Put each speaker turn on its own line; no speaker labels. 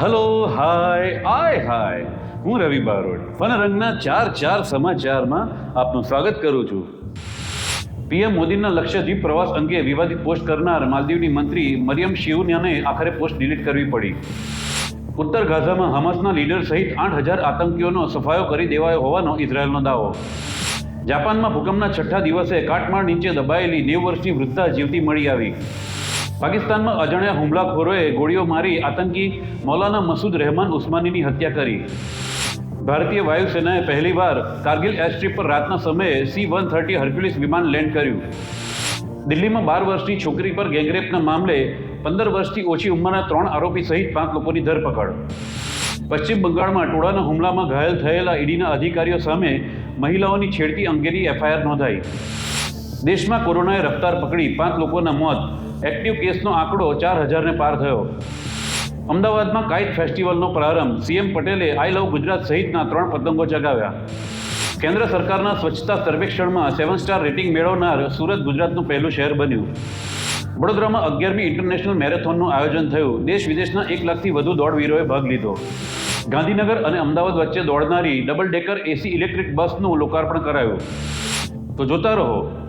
Hello hi આય હાય હું રવિ Barot fun રંગના ચાર ચાર સમાચારમાં આપનું સ્વાગત કરું છું. પીએમ મોદીના લક્ષદ્વીપ પ્રવાસ અંગે વિવાદિત પોસ્ટ કરનાર માલદીવની મંત્રી મરિયમ શિવન્યાને આખરે પોસ્ટ ડિલીટ કરવી પડી. ઉત્તર ગાઝામાં હમાસના લીડર સહિત આઠ હજાર આતંકીઓનો સફાયો કરી દેવાયો હોવાનો ઇઝરાયલનો દાવો. જાપાનમાં ભૂકંપના છઠ્ઠા દિવસે કાટમાળ નીચે દબાયેલી નેવ વર્ષની વૃદ્ધા જીવતી મળી આવી. પાકિસ્તાનમાં અજાણ્યા હુમલાખોરોએ ગોળીઓ મારી આતંકી મૌલાના મસૂદ રહેમાન ઉસ્માનીની હત્યા કરી. ભારતીય વાયુસેનાએ પહેલીવાર કારગિલ એરસ્ટ્રીપ પર રાતના સમયે સી વન થર્ટી હર્ક્યુલિસ વિમાન લેન્ડ કર્યું. દિલ્હીમાં બાર વર્ષની છોકરી પર ગેંગરેપના મામલે પંદર વર્ષથી ઓછી ઉંમરના ત્રણ આરોપી સહિત પાંચ લોકોની ધરપકડ. પશ્ચિમ બંગાળમાં ટોળાના હુમલામાં ઘાયલ થયેલા ઈડીના અધિકારીઓ સામે મહિલાઓની છેડતી અંગેની એફઆઈઆર નોંધાઈ. દેશમાં કોરોનાએ રફતાર પકડી પાંચ લોકોના મોત. એક્ટિવ કેસનો આંકડો ચાર હજારને પાર થયો. અમદાવાદમાં કાઇટ ફેસ્ટિવલનો પ્રારંભ. સીએમ પટેલે આઈ લવ ગુજરાત સહિતના ત્રણ પતંગો ચગાવ્યા. કેન્દ્ર સરકારના સ્વચ્છતા સર્વેક્ષણમાં સેવન સ્ટાર રેટિંગ મેળવનાર સુરત ગુજરાતનું પહેલું શહેર બન્યું. વડોદરામાં અગિયારમી ઇન્ટરનેશનલ મેરેથોનનું આયોજન થયું. દેશ વિદેશના એક લાખથી વધુ દોડવીરોએ ભાગ લીધો. ગાંધીનગર અને અમદાવાદ વચ્ચે દોડનારી ડબલ ડેકર એસી ઇલેક્ટ્રિક બસનું લોકાર્પણ કરાયું. તો જોતા રહો.